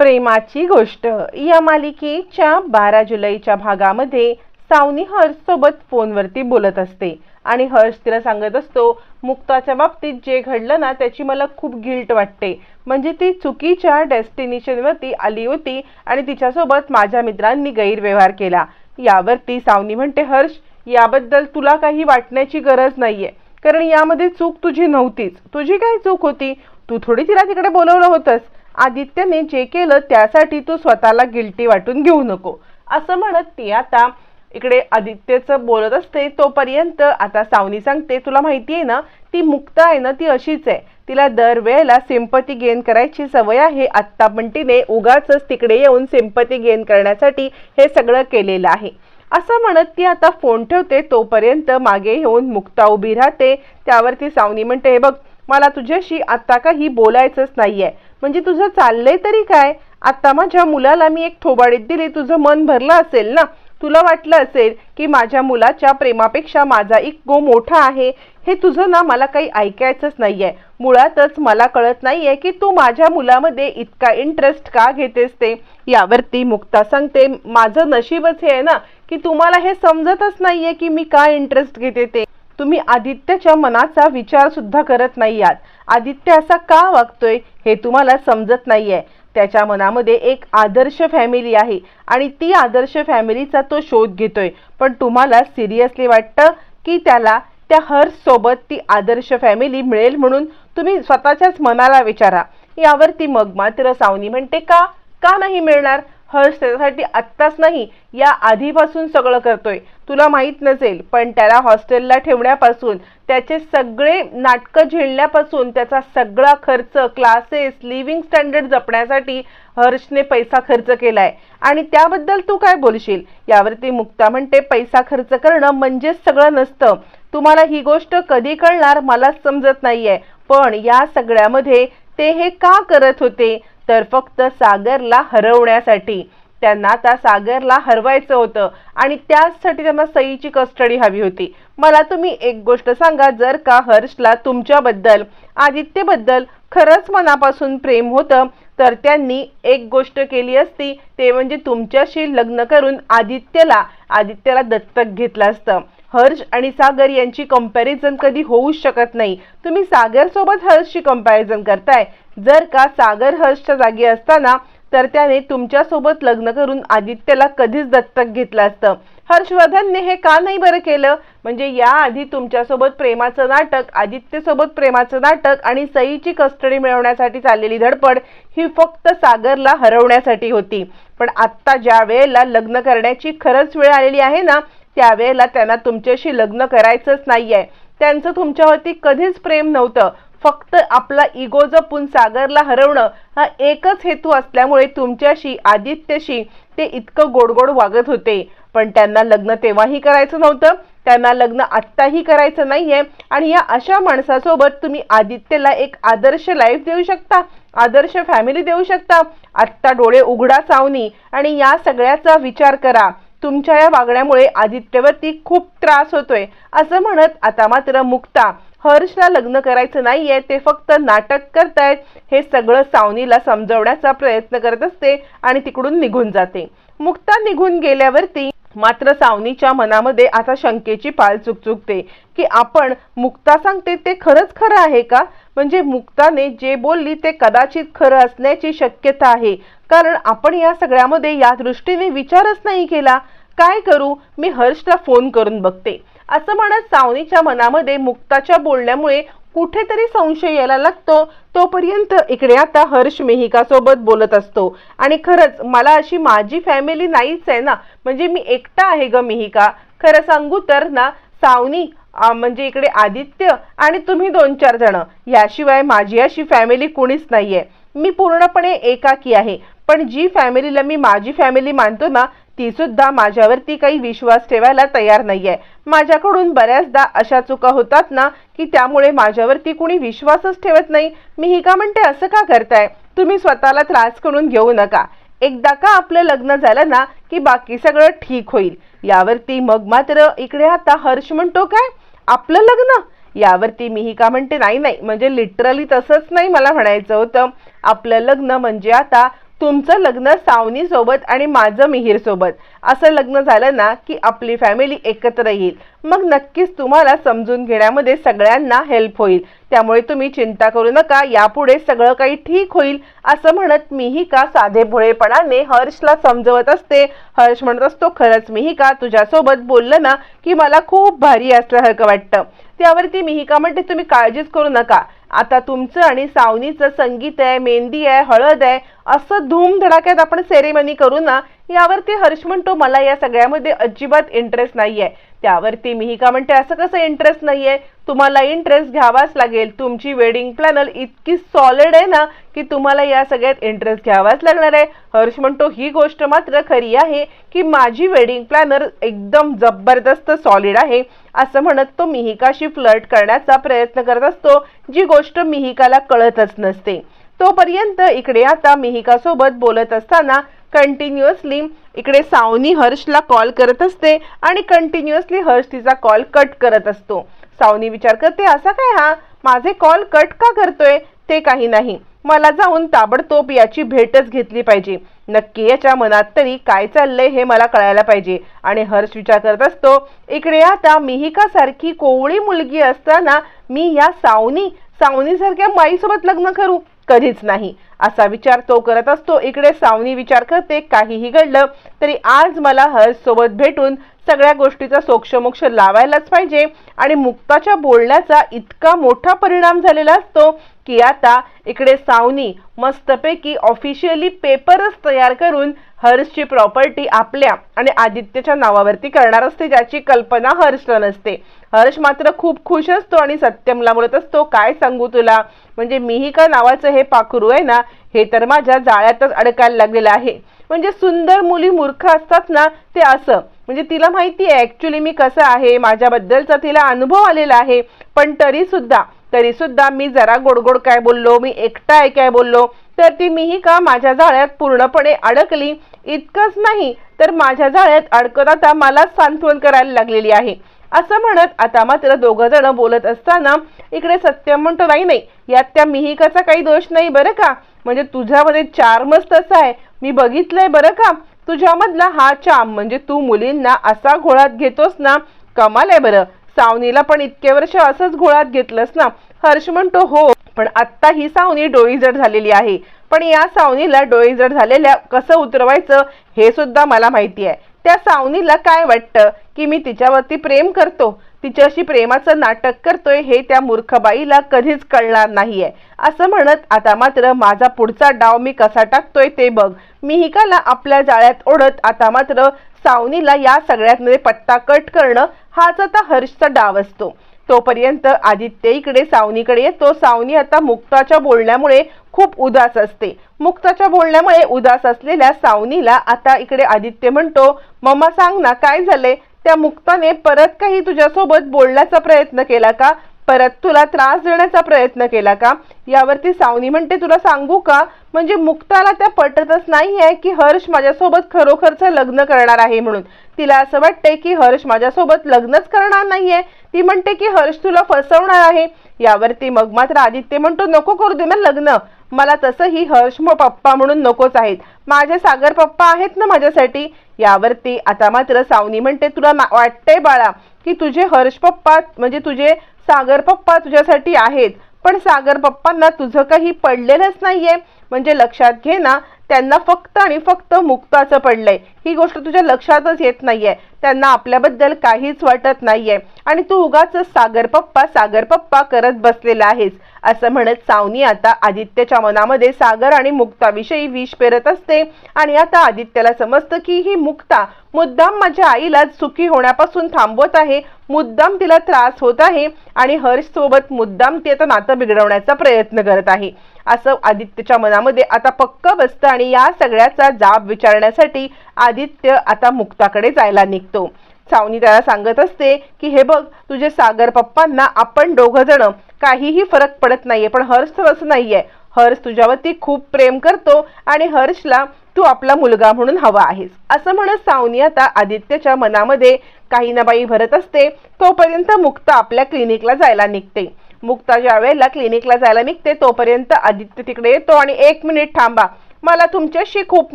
प्रेमाची गोष्ट. या मालिकेच्या बारा जुलैच्या भागामध्ये सावनी हर्षसोबत फोनवरती बोलत असते. आणि हर्ष तिला सांगत असतो मुक्ताच्या बाबतीत जे घडलं ना त्याची मला खूप गिल्ट वाटते. म्हणजे ती चुकीच्या डेस्टिनेशनवरती आली होती आणि तिच्यासोबत माझ्या मित्रांनी गैरव्यवहार केला. यावरती सावनी म्हणते हर्ष याबद्दल तुला काही वाटण्याची गरज नाहीये. कारण यामध्ये चूक तुझी नव्हतीच. तुझी काय चूक होती? तू थोडी तिला तिकडे बोलवलं होतंस. आदित्यने जे केलं त्यासाठी तू स्वतःला गिल्टी वाटून घेऊ नको. असं म्हणत ती आता इकडे आदित्यचं बोलत असते तोपर्यंत आता सावनी सांगते तुला माहिती आहे ना ती मुक्त आहे ना ती अशीच आहे. तिला दरवेळेला सिंपती गेन करायची सवय आहे. आत्ता पण तिने उगाच तिकडे येऊन सिंपती गेन करण्यासाठी हे सगळं केलेलं आहे. असं म्हणत ती आता फोन ठेवते तोपर्यंत मागे येऊन मुक्ता उभी राहते. त्यावरती सावनी म्हणते हे बघ मला तुझ्याशी आत्ता काही बोलायचंच नाही आहे म्हणजे तुझं चाललंय तरी काय? आता माझ्या मुलाला मी एक थोबाडीत दिली. तुझं मन भरलं असेल ना? तुला वाटलं असेल की माझ्या मुलाच्या प्रेमापेक्षा माझा इगो मोठा आहे? हे तुझं ना मला काही ऐकायचंच नाहीये. मुळातच मला कळत नाहीये की तू माझ्या मुलामध्ये इतका इंटरेस्ट का घेतेस ते? यावरती मुक्ता सांगते माझं नशीबच हे आहे ना की तुम्हाला हे समजतच नाहीये की मी का इंटरेस्ट घेते ते. तुम्ही आदित्यच्या मनाचा विचार सुद्धा करत नाही आहात आदित्य असा का वागतोय हे तुम्हाला समजत नाही आहे त्याच्या मनामध्ये एक आदर्श फॅमिली आहे आणि ती आदर्श फॅमिलीचा तो शोध घेतोय. पण तुम्हाला सिरियसली वाटतं की त्याला त्या हर्षसोबत ती आदर्श फॅमिली मिळेल म्हणून तुम्ही स्वतःच्याच मनाला विचारा. यावरती मग मात्र सावनी म्हणते का? का नाही मिळणार? हर्ष त्याच्यासाठी आत्ताच नाही या आधीपासून सगळं करतोय. तुला माहीत नसेल पण त्याला हॉस्टेलला ठेवण्यापासून त्याचे सगळे नाटकं झेलण्यापासून त्याचा सगळा खर्च क्लासेस लिव्हिंग स्टँडर्ड जपण्यासाठी हर्षने पैसा खर्च केलाय. आणि त्याबद्दल तू काय बोलशील? यावरती मुक्ता म्हणते पैसा खर्च करणं म्हणजेच सगळं नसतं. तुम्हाला ही गोष्ट कधी कळणार मलाच समजत नाहीये. पण या सगळ्यामध्ये ते हे का करत होते? तर फक्त सागरला हरवण्यासाठी. त्यांना आता सागरला हरवायचं होतं आणि त्याचसाठी त्यांना सईची कस्टडी हवी होती. मला तुम्ही एक गोष्ट सांगा जर का हर्षला तुमच्याबद्दल आदित्यबद्दल खरंच मनापासून प्रेम होतं तर त्यांनी एक गोष्ट केली असती ते म्हणजे तुमच्याशी लग्न करून आदित्यला आदित्यला दत्तक घेतलं असतं. हर्ष आणि सागर यांची कंपॅरिझन कधी होऊच शकत नाही. तुम्ही सागरसोबत हर्षची कंपॅरिझन करताय. जर का सागर हर्षच्या जागी असताना तर त्याने तुमच्यासोबत लग्न करून आदित्यला कधीच दत्तक घेतलं असतं. हर्षवर्धनने हे का नाही बरं केलं? म्हणजे याआधी तुमच्यासोबत प्रेमाचं नाटक आदित्यसोबत प्रेमाचं नाटक आणि सईची कस्टडी मिळवण्यासाठी चाललेली धडपड ही फक्त सागरला हरवण्यासाठी होती. पण आत्ता ज्या वेळेला लग्न करण्याची खरंच वेळ आलेली आहे ना त्यावेळेला त्यांना तुमच्याशी लग्न करायचंच नाही आहे त्यांचं तुमच्यावरती कधीच प्रेम नव्हतं. फक्त आपला इगो जपून सागरला हरवणं हा एकच हेतू असल्यामुळे तुमच्याशी आदित्यशी ते इतकं गोडगोड वागत होते. पण त्यांना लग्न तेव्हाही करायचं नव्हतं. त्यांना लग्न आत्ताही करायचं नाहीये. आणि या अशा माणसासोबत तुम्ही आदित्यला एक आदर्श लाईफ देऊ शकता आदर्श फॅमिली देऊ शकता. आत्ता डोळे उघडा सावनी. आणि या सगळ्याचा विचार करा. तुमच्या या वागण्यामुळे आदित्यवरती खूप त्रास होतोय असं म्हणत आता मात्र मुक्ता हर्षला लग्न करायचं नाहीये ते फक्त नाटक करतायत. हे सगळं सावनीला समजवण्याचा प्रयत्न करत असते आणि तिकडून निघून जाते. मुक्ता निघून गेल्यावरती मात्र सावनीच्या मनामध्ये आता शंकेची पाल चुकचुकते की आपण मुक्ता सांगते ते खरंच खरं आहे का? म्हणजे मुक्ताने जे बोलली ते कदाचित खरं असण्याची शक्यता आहे. कारण आपण या सगळ्यामध्ये या दृष्टीने विचारच नाही केला. काय करू? मी हर्षला फोन करून बघते. असं म्हणत सावनीच्या मनामध्ये मुक्ताच्या बोलण्यामुळे कुठेतरी संशय यायला लागतो. तोपर्यंत इकडे आता हर्ष मेहिकासोबत बोलत असतो. आणि खरंच मला अशी माझी फॅमिली नाहीच आहे ना. म्हणजे मी एकटा आहे ग मेहिका. खरं सांगू तर ना सावनी म्हणजे इकडे आदित्य आणि तुम्ही दोन चार जण. याशिवाय माझी अशी फॅमिली कुणीच नाही आहे मी पूर्णपणे एकाकी आहे. पण जी फॅमिलीला मी माझी फॅमिली मानतो ना ती सुद्धा माझ्यावरती काही विश्वास ठेवायला तयार नाही आहे माझ्याकडून बऱ्याचदा अशा चुका होतात ना की त्यामुळे माझ्यावरती कुणी विश्वासच ठेवत नाही. मी ही का म्हणते असं का करताय? तुम्ही स्वतःला त्रास करून घेऊ नका. एकदा का आपलं लग्न झालं ना की बाकी सगळं ठीक होईल. यावरती मग मात्र इकडे आता हर्ष म्हणतो काय? आपलं लग्न. यावरती मी ही का म्हणते नाही नाही म्हणजे लिटरली तसंच नाही मला म्हणायचं होतं. आपलं लग्न म्हणजे आता तुमचं लग्न सावनीसोबत आणि माझं मिहीरसोबत असं लग्न झालं ना की आपली फॅमिली एकत्र येईल. मग नक्कीच तुम्हाला समजून घेण्यामध्ये सगळ्यांना हेल्प होईल. त्यामुळे तुम्ही चिंता करू नका यापुढे सगळं काही ठीक होईल असं म्हणत मीही का साधे भोळेपणाने हर्षला समजवत असते. हर्ष म्हणत असतो खरंच मीही का तुझ्यासोबत बोललं ना की मला खूप भारी असल्यासारखं वाटतं. त्यावरती मिहिका म्हणते तुम्ही काळजीच करू नका. आता तुमचं आणि सावनीचं संगीत आहे मेहंदी आहे हळद आहे असं धूमधडाक्यात आपण सेरेमनी करू ना यावरती हर्ष म्हणतो मला या सगळ्यामध्ये अजिबात इंटरेस्ट नाही आहे त्यावरती मिहिका म्हणते असं कसं इंटरेस्ट नाहीये? तुम्हाला इंटरेस्ट घ्यावाच लागेल. तुमची वेडिंग प्लॅनर इतकी सॉलिड आहे ना की तुम्हाला या सगळ्यात इंटरेस्ट घ्यावाच लागणार आहे. हर्ष म्हणतो ही गोष्ट मात्र खरी आहे की माझी वेडिंग प्लॅनर एकदम जबरदस्त सॉलिड आहे. असं म्हणत तो मिहिकाशी फ्लर्ट करण्याचा प्रयत्न करत असतो जी गोष्ट मिहिकाला कळतच नसते. तोपर्यंत इकडे आता मिहिकासोबत बोलत असताना कंटिन्युअसली इकडे सावनी हर्षला कॉल करत असते आणि कंटिन्युअसली हर्ष तिचा कॉल कट करत असतो. सावनी विचार करते असा काय हा? माझे कॉल कट का करतोय? ते काही नाही. मला जाऊन ताबडतोब याची भेटच घेतली पाहिजे. नक्की याच्या मनात तरी काय चाललंय हे मला कळायला पाहिजे. आणि हर्ष विचार करत असतो इकडे आता मिहिका सारखी कोवळी मुलगी असताना मी या सावनी सावनीसारख्या माईसोबत लग्न करू? कधीच नाही. असा विचार तो करत असतो. इकडे सावनी विचार करते काहीही घडलं तरी आज मला हर्ष सोबत भेटून सगळ्या गोष्टीचा सोक्षमोक्ष लावायलाच पाहिजे आणि मुक्ताच्या बोलण्याचा इतका मोठा परिणाम झालेला असतो की आता इकडे सावनी मस्तपैकी ऑफिशियली पेपरच तयार करून हर्षची प्रॉपर्टी आपल्या आणि आदित्यच्या नावावरती करणार असते ज्याची कल्पना हर्षला नसते. हर्ष मात्र खूप खुश असतो आणि सत्यमला म्हणत असतो काय सांगू तुला? म्हणजे मीही का नावाचं हे पाखरू आहे ना? हे तर माझ्या जाळ्यातच अडकायला लागलेलं आहे. म्हणजे सुंदर मुली मूर्ख असतात ना ते असं. म्हणजे तिला माहिती आहे ॲक्च्युली मी कसं आहे माझ्याबद्दलचा तिला अनुभव आलेला आहे. पण तरीसुद्धा तरीसुद्धा मी जरा गोडगोड काय बोललो मी एकटा आहे काय बोललो तर ती मीही का माझ्या जाळ्यात पूर्णपणे अडकली? इतकंच नाही तर माझ्या जाळ्यात अडकत आता मलाच सांत्वन करायला लागलेली आहे. असं म्हणत आता मात्र दोघं जण बोलत असताना इकडे सत्यम म्हणतो नाही नाही यात त्या मिहिकाचा काही दोष नाही बरं का? म्हणजे तुझ्यामध्ये चार्मच तसा आहे मी बघितलंय बरं का. तुझ्यामधला हा चाम म्हणजे तू मुलींना असा घोळात घेतोस ना कमाल आहे बरं. सावनीला पण इतके वर्ष असंच घोळात घेतलंस ना. हर्ष म्हणतो हो पण आत्ता ही सावनी डोईजड झालेली आहे. पण या सावनीला डोईजड झालेल्या कसं उतरवायचं हे सुद्धा मला माहिती आहे. त्या सावनीला काय वाटतं की मी तिच्यावरती प्रेम करतो? तिच्याशी प्रेमाचं नाटक करतोय हे त्या मूर्खबाईला कधीच कळणार नाहीये. असं म्हणत आता मात्र माझा पुढचा डाव मी कसा टाकतोय ते बघ. मिहिकाला आपल्या जाळ्यात ओढत आता मात्र सावनीला या सगळ्यात पत्ता कट करणं हाच आता हर्षचा डाव असतो. तोपर्यंत आदित्य इकडे सावनीकडे येतो. सावनी आता मुक्ताच्या बोलण्यामुळे खूप उदास असते. मुक्ताच्या बोलण्यामुळे उदास असलेल्या सावनीला आता इकडे आदित्य म्हणतो मम्मा सांग ना काय झाले त्या मुक्ताने परत काही तुझ्यासोबत बोलण्याचा प्रयत्न केला का? परत तुला त्रास देण्याचा प्रयत्न केला का? यावरती सावनी म्हणते तुला सांगू का? म्हणजे मुक्ताला त्या पटतच नाहीये की हर्ष माझ्यासोबत खरोखरच लग्न करणार आहे म्हणून. तिला असं वाटतंय की हर्ष माझ्यासोबत लग्नच करणार नाहीये. ती म्हणते की हर्ष तुला फसवणार आहे. यावरती मग मात्र आदित्य म्हणतो नको करू दे ना लग्न. मला तसंही हर्ष मग पप्पा म्हणून नकोच आहेत. माझे सागर पप्पा आहेत ना माझ्यासाठी. यावरती आता मात्र सावनी म्हणते तुला वाटतंय बाळा की तुझे हर्ष पप्पा म्हणजे तुझे सागर पप्पा तुझ्यासाठी आहेत. पण सागर पप्पांना तुझं काही पडलेलंच नाहीये. म्हणजे लक्षात घे ना त्यांना फक्त आणि फक्त मुक्ताचं पडलंय. ही गोष्ट तुझ्या लक्षातच येत नाहीये. त्यांना आपल्याबद्दल काहीच वाटत नाहीये. आणि तू उगाच सागर पप्पा सागर पप्पा करत बसलेला आहेस. असं म्हणत सावनी आता आदित्यच्या मनामध्ये सागर आणि मुक्ताविषयी विष पेरत असते. आणि आता आदित्यला समजतं की ही मुक्ता मुद्दाम माझ्या आईला सुखी होण्यापासून थांबवत आहे. मुद्दाम तिला त्रास होत आहे. आणि हर्ष सोबत मुद्दाम ती आता नातं बिघडवण्याचा प्रयत्न करत आहे. असं आदित्यच्या मनामध्ये आता पक्क बसतं आणि या सगळ्याचा जाब विचारण्यासाठी आदित्य आता मुक्ताकडे जायला निघतो. सावनी त्याला सांगत असते की हे बघ तुझे सागर पप्पांना आपण दोघं जण काहीही फरक पडत नाहीये पण हर्ष तर असं नाहीये. हर्ष तुझ्यावरती खूप प्रेम करतो आणि हर्षला तू आपला मुलगा म्हणून हवा आहेस. असं म्हणत सावनी आता आदित्यच्या मनामध्ये काही ना बाई भरत असते. तोपर्यंत मुक्ता आपल्या क्लिनिकला जायला निघते. मुक्ता ज्या वेळेला क्लिनिकला जायला निघते तोपर्यंत आदित्य तिकडे येतो आणि एक मिनिट थांबा. मला तुमच्याशी खूप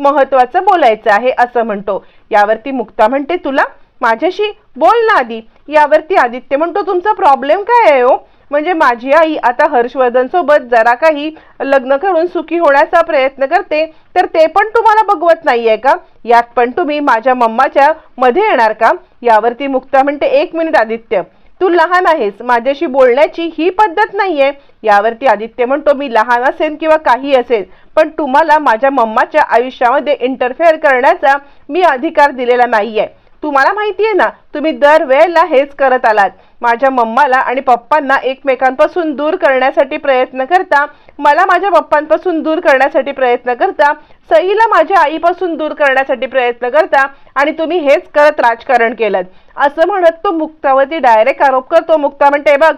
महत्वाचं बोलायचं आहे असं म्हणतो. यावरती मुक्ता म्हणते तुला माझ्याशी बोल ना आधी. यावरती आदित्य म्हणतो तुमचा प्रॉब्लेम काय आहे हो? म्हणजे माझी आई आता हर्षवर्धन सोबत जरा काही लग्न करून सुखी होण्याचा प्रयत्न करते तर ते पण तुम्हाला बघवत नाहीये का? यात पण तुम्ही माझ्या मम्माच्या मध्ये येणार का? यावरती मुक्ता म्हणते एक मिनिट आदित्य. तू लहान आहेस माझ्याशी बोलण्याची ही पद्धत नाहीये. यावरती आदित्य म्हणतो मी लहान असेल किंवा काही असेल पण तुम्हाला माझ्या मम्माच्या आयुष्यामध्ये इंटरफेअर करण्याचा मी अधिकार दिलेला नाहीये. तुम्हाला माहिती आहे ना तुम्ही दरवेळेला हेच करत आलात. माझ्या मम्माला आणि पप्पांना एकमेकांपासून दूर करण्यासाठी प्रयत्न करता मला माझ्या पप्पांपासून दूर करण्यासाठी प्रयत्न करता सईला माझ्या आईपासून दूर करण्यासाठी प्रयत्न करता आणि तुम्ही हेच करत राजकारण केलं. असं म्हणत तो मुक्तावरती डायरेक्ट आरोप करतो. मुक्ता म्हणते बघ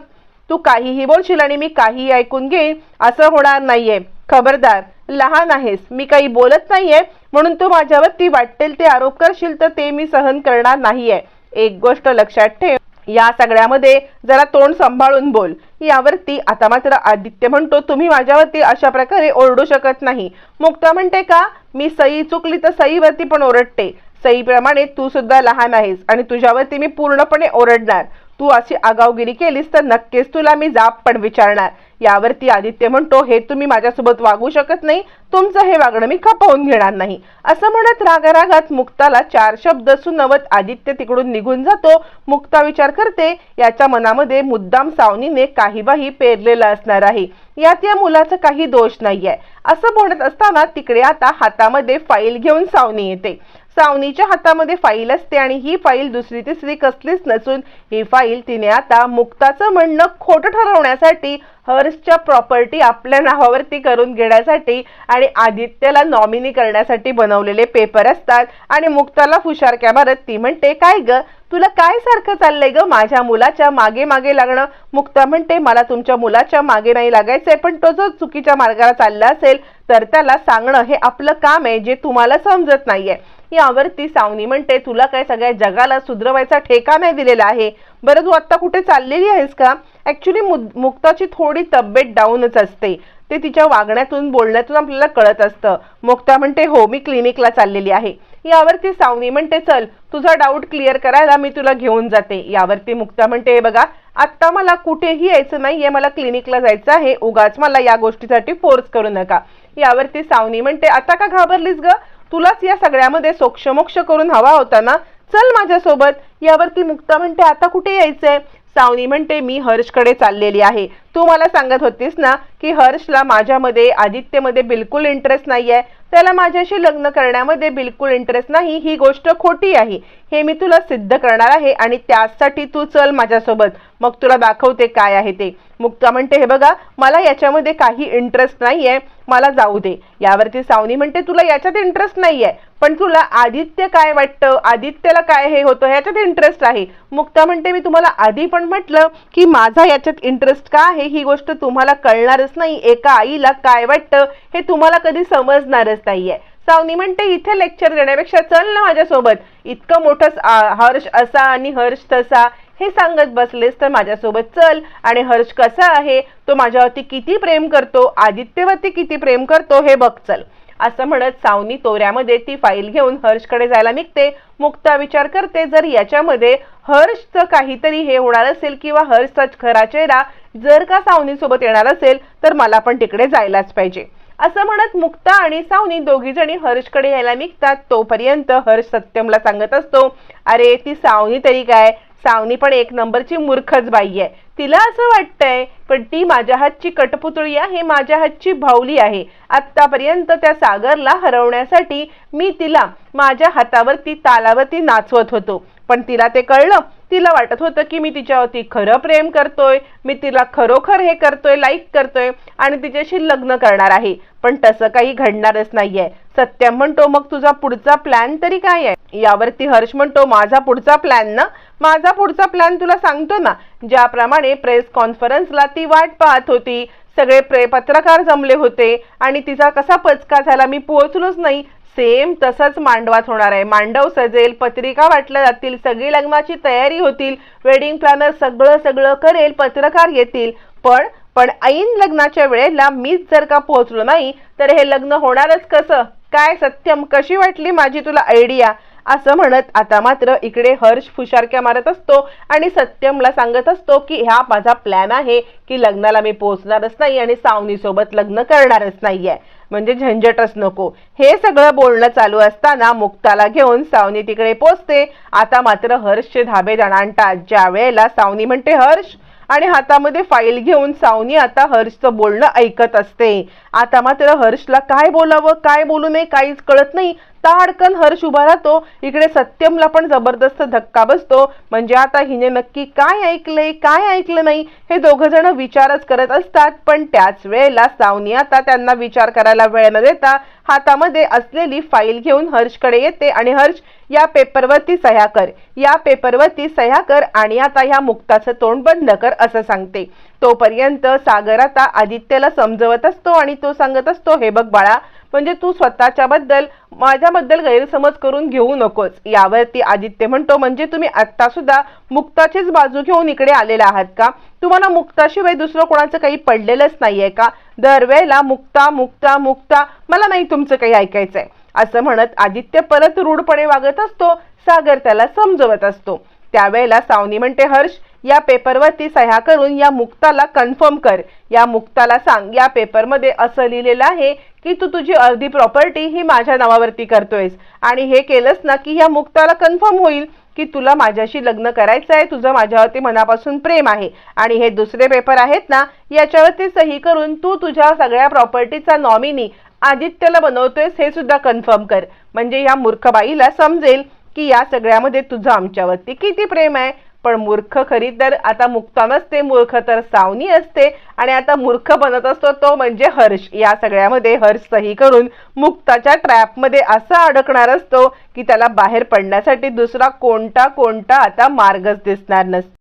तू काहीही बोलशील आणि मी काहीही ऐकून घेईन असं होणार नाहीये. खबरदार. लहान आहेस. मी काही बोलत नाहीये. म्हणून तू माझ्यावरती वाटेल ते आरोप करशील तर ते मी सहन करणार नाहीये. एक गोष्ट लक्षात ठेव. या सगळ्यामध्ये जरा तोंड सांभाळून बोल. यावरती आता मात्र आदित्य म्हणतो तुम्ही माझ्यावरती अशा प्रकारे ओरडू शकत नाही. मुक्ता म्हणते का मी सई चुकली तर सईवरती पण ओरडते. सईप्रमाणे तू सुद्धा लहान आहेस आणि तुझ्यावरती मी पूर्णपणे ओरडणार. तू अशी आगावगिरी केलीस तर नक्कीच तुला मी जाब पण विचारणार. यावरती आदित्य म्हणतो हे तुम्ही माझ्यासोबत वागू शकत नाही तुमचं हे वागणं मी खपवून घेणार नाही. असं म्हणत रागारागात मुक्ताला चार शब्द सुनवत आदित्य तिकडून निघून जातो. मुक्ता विचार करते याच्या मनामध्ये मुद्दाम सावनीने काही बाही पेरलेलं असणार आहे. यात या मुलाचं काही दोष नाहीये. असं म्हणत असताना तिकडे आता हातामध्ये फाईल घेऊन सावनी येते. सावनीच्या हातामध्ये फाईल असते आणि ही फाईल दुसरी तिसरी कसलीच नसून ही फाईल तिने आता मुक्ताचं म्हणणं खोटं ठरवण्यासाठी हर्षच्या प्रॉपर्टी आपल्या नावावरती करून घेण्यासाठी आणि आदित्यला नॉमिनी करण्यासाठी बनवलेले पेपर असतात. आणि मुक्ताला फुशारक्या मारत ती म्हणते काय ग? तुला काय सारखं चाललंय ग माझ्या मुलाच्या मागे मागे लागणं? मुक्ता म्हणते मला तुमच्या मुलाच्या मागे नाही लागायचंय पण तो जर चुकीच्या मार्गाला चालला असेल तर त्याला सांगणं हे आपलं काम आहे जे तुम्हाला समजत नाहीये. यावरती सावनी म्हणते तुला काय सगळ्या जगाला सुधरवायचा ठेका नाही दिलेला आहे? बरं तू आत्ता कुठे चाललेली आहेस का? ऍक्च्युली मुक्ताची थोडी तब्येत डाऊनच असते. ते तिच्या वागण्यातून बोलण्यातून आपल्याला कळत असतं. मुक्ता म्हणते हो मी क्लिनिकला चाललेली आहे. यावरती सावनी म्हणते चल तुझा डाऊट क्लिअर करायला मी तुला घेऊन जाते. यावरती मुक्ता म्हणते हे बघा आत्ता मला कुठेही यायचं नाही आहे मला क्लिनिकला जायचं आहे. उगाच मला या गोष्टीसाठी फोर्स करू नका. यावरती सावनी म्हणते आता का घाबरलीस ग? तुलाच या सगळ्यामध्ये सोक्षमोक्ष करून हवा होता ना? चल माझ्यासोबत. यावरती मुक्ता म्हणते आता कुठे यायचंय? सावनी म्हणते मी हर्षकडे चाललेली आहे. तू मला सांगत होतीस ना की हर्षला माझ्यामध्ये आदित्यमध्ये बिलकुल इंटरेस्ट नाही आहे त्याला माझ्याशी लग्न करण्यामध्ये बिलकुल इंटरेस्ट नाही. ही गोष्ट खोटी आहे. हे मी तुला सिद्ध करणार आहे आणि त्यासाठी तू चल माझ्यासोबत. मग तुला दाखवते काय आहे ते. मुक्ता म्हणते हे बघा मला याच्यामध्ये काही इंटरेस्ट नाही आहे मला जाऊ दे. यावरती सावनी म्हणते तुला याच्यात इंटरेस्ट नाही आहे पण तुला आदित्य काय वाटतं? आदित्यला काय हे होतं? ह्याच्यात इंटरेस्ट आहे. मुक्ता म्हणते मी तुम्हाला आधी पण म्हटलं की माझा याच्यात इंटरेस्ट का आहे? ही गोष्ट तुम्हाला कळणारच नाही. एका आईला काय वाटतं हे तुम्हाला कधी समजणारच नाहीये. सावनी म्हणते इथे लेक्चर देण्यापेक्षा चल ना माझ्यासोबत. इतकं मोठं हर्ष असा आणि हर्ष तसा. हे सांगत बसलेस तर माझ्यासोबत चल. आणि हर्ष कसा आहे? तो माझ्यावरती किती प्रेम करतो? आदित्यवरती किती प्रेम करतो? हे बघ चल. असं म्हणत सावनी तोऱ्यामध्ये ती फाईल घेऊन हर्षकडे जायला निघते. मुक्ता विचार करते जर याच्यामध्ये हर्षचं काहीतरी हे होणार असेल किंवा हर्षचा खरा चेहरा जर का सावनीसोबत येणार असेल तर मला पण तिकडे जायलाच पाहिजे. असं म्हणत मुक्ता आणि सावनी दोघी जणी हर्षकडे यायला निघतात. तोपर्यंत हर्ष सत्यमला सांगत असतो अरे ती सावनी तरी काय? सावनी पण एक नंबरची मूर्खच बाई आहे. तिला असं वाटतंय पण ती माझ्या हातची कटपुतळी आहे माझ्या हातची भाऊली आहे. आत्तापर्यंत त्या सागरला हरवण्यासाठी मी तिला माझ्या हातावरती तालावरती नाचवत होतो. पण तिला ते कळलं. तिला वाटत होतं की मी तिच्यावरती खरं प्रेम करतोय मी तिला खरोखर हे करतोय लाईक करतोय आणि तिच्याशी लग्न करणार आहे. पण तसं काही घडणारच नाहीये. सत्यम म्हणतो मग तुझा पुढचा प्लॅन तरी काय आहे? यावरती हर्ष म्हणतो माझा पुढचा प्लॅन ना? माझा पुढचा प्लॅन तुला सांगतो ना. ज्याप्रमाणे प्रेस कॉन्फरन्सला ती वाट पाहत होती. सगळे प्रे पत्रकार जमले होते आणि तिचा कसा पचका झाला मी पोहोचलोच नाही. सेम तसंच मांडवात होणार आहे. मांडव सजेल पत्रिका वाटल्या जातील सगळी लग्नाची तयारी होतील वेडिंग प्लॅनर सगळं सगळं करेल पत्रकार येतील. पण पण ऐन लग्नाच्या वेळेला मीच जर का पोहोचलो नाही तर हे लग्न होणारच कसं? काय सत्यम? कशी वाटली माझी तुला आयडिया असं म्हणत आता मात्र इकडे हर्ष फुशारक्या मारत असतो आणि सत्यमला सांगत असतो की ह्या माझा प्लॅन आहे की लग्नाला मी पोहोचणारच नाही आणि सावनी सोबत लग्न करणारच नाहीये. म्हणजे झंझटच नको. हे सगळं बोलणं चालू असताना मुक्ताला घेऊन सावनी तिकडे पोचते आता मात्र हर्षचे धाबे दणाणतात ज्या वेळेला सावनी म्हणते हर्ष! आणि हातामध्ये फाईल घेऊन सावनी आता हर्षचं बोलणं ऐकत असते. आता मात्र हर्षला काय बोलावं काय बोलू नये काहीच कळत नाही. अडकन हर्ष उभा राहतो इकडे सत्यमला पण जबरदस्त धक्का बसतो. म्हणजे आता हिने नक्की काय ऐकलंय काय ऐकलं नाही हे दोघं जण विचारच करत असतात. पण त्याच वेळेला सावनी आता त्यांना विचार करायला वेळ न देता हातामध्ये असलेली फाईल घेऊन हर्षकडे येते आणि हर्ष या पेपरवरती सह्या कर. या पेपरवरती सह्या कर आणि आता ह्या मुक्ताचं तोंड बंद कर असं सांगते. तोपर्यंत सागर आता आदित्यला समजवत असतो आणि तो सांगत असतो हे बघ बाळा म्हणजे तू स्वतःच्या बद्दल माझ्याबद्दल गैरसमज करून घेऊ नकोस. यावरती आदित्य म्हणतो म्हणजे तुम्ही आत्ता सुद्धा मुक्ताचीच बाजू घेऊन इकडे आलेला आहात का? तुम्हाला मुक्ताशिवाय दुसरं कोणाचं काही पडलेलंच नाहीये का? दरवेळेला मुक्ता मुक्ता मुक्ता मला नाही तुमचं काही ऐकायचंय. असं म्हणत आदित्य परत रूढपणे वागत असतो सागर त्याला समजवत असतो. त्यावेळेला सावनी म्हणते हर्ष या पेपरवरती सह्या करून या मुक्ताला कन्फर्म कर. या मुक्ताला सांग या पेपरमध्ये असं लिहिलेलं आहे की तू तुझी अर्धी प्रॉपर्टी ही माझ्या नावावरती करतोयस. आणि हे केलंस ना की या मुक्ताला कन्फर्म होईल की तुला माझ्याशी लग्न करायचं आहे तुझं माझ्यावरती मनापासून प्रेम आहे. आणि हे दुसरे पेपर आहेत ना याच्यावरती सही करून तू तुझ्या सगळ्या प्रॉपर्टीचा नॉमिनी आदित्यला बनवतोयस हे सुद्धा कन्फर्म कर. म्हणजे ह्या मूर्खबाईला समजेल की या सगळ्यामध्ये तुझं आमच्यावरती किती प्रेम आहे. पण मूर्ख खरी तर आता मुक्ता नसते मूर्ख तर सावनी असते. आणि आता मूर्ख बनत असतो तो म्हणजे हर्ष. या सगळ्यामध्ये हर्ष सही करून मुक्ताच्या ट्रॅपमध्ये असा अडकणार असतो की त्याला बाहेर पडण्यासाठी दुसरा कोणता कोणता आता मार्गच दिसणार नसतो.